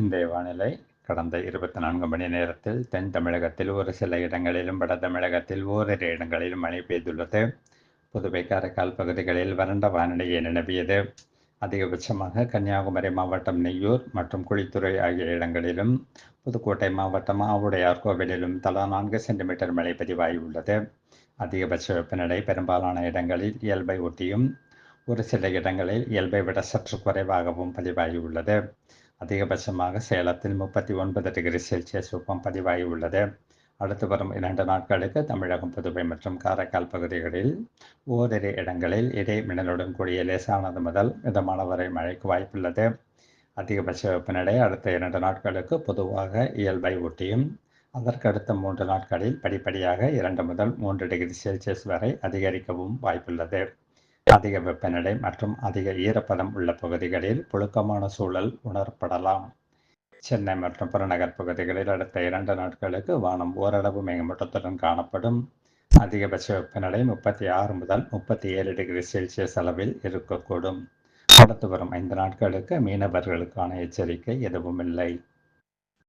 இன்றைய வானிலை கடந்த இருபத்தி நான்கு மணி நேரத்தில் தென் தமிழகத்தில் ஒரு சில இடங்களிலும் வட தமிழகத்தில் ஓரிரு இடங்களிலும் மழை பெய்துள்ளது. புதுவை காரைக்கால் பகுதிகளில் வறண்ட வானிலையை நிலவியது. அதிகபட்சமாக கன்னியாகுமரி மாவட்டம் நெய்யூர் மற்றும் குழித்துறை ஆகிய இடங்களிலும் புதுக்கோட்டை மாவட்டம் ஆவுடையார் கோவிலிலும் தலா நான்கு சென்டிமீட்டர் மழை பதிவாகியுள்ளது. அதிகபட்ச வெப்பநிலை பெரும்பாலான இடங்களில் இயல்பை ஒட்டியும் ஒரு சில இடங்களில் இயல்பை விட சற்று குறைவாகவும் பதிவாகியுள்ளது. அதிகபட்சமாக சேலத்தில் முப்பத்தி ஒன்பது டிகிரி செல்சியஸ் வெப்பம் பதிவாகியுள்ளது அடுத்து வரும் இரண்டு நாட்களுக்கு தமிழகம் புதுவை மற்றும் காரைக்கால் பகுதிகளில் ஓரிரு இடங்களில் இடை மின்னலுடன் கூடிய லேசானது முதல் மிதமான வரை மழைக்கு வாய்ப்புள்ளது. அதிகபட்ச வெப்பநிலை அடுத்த இரண்டு நாட்களுக்கு பொதுவாக இயல்பை ஒட்டியும் அதற்கடுத்த மூன்று நாட்களில் படிப்படியாக இரண்டு முதல் மூன்று டிகிரி செல்சியஸ் வரை அதிகரிக்கவும் வாய்ப்புள்ளது. அதிக வெப்பநிலை மற்றும் அதிக ஈரப்பதம் உள்ள பகுதிகளில் புழுக்கமான சூழல் உணரப்படலாம். சென்னை மற்றும் புறநகர் பகுதிகளில் அடுத்த இரண்டு நாட்களுக்கு வானம் ஓரளவு மேகமூட்டத்துடன் காணப்படும். அதிகபட்ச வெப்பநிலை முப்பத்தி ஆறு முதல் முப்பத்தி ஏழு டிகிரி செல்சியஸ் அளவில் இருக்கக்கூடும். அடுத்து வரும் ஐந்து நாட்களுக்கு மீனவர்களுக்கான எச்சரிக்கை எதுவும் இல்லை.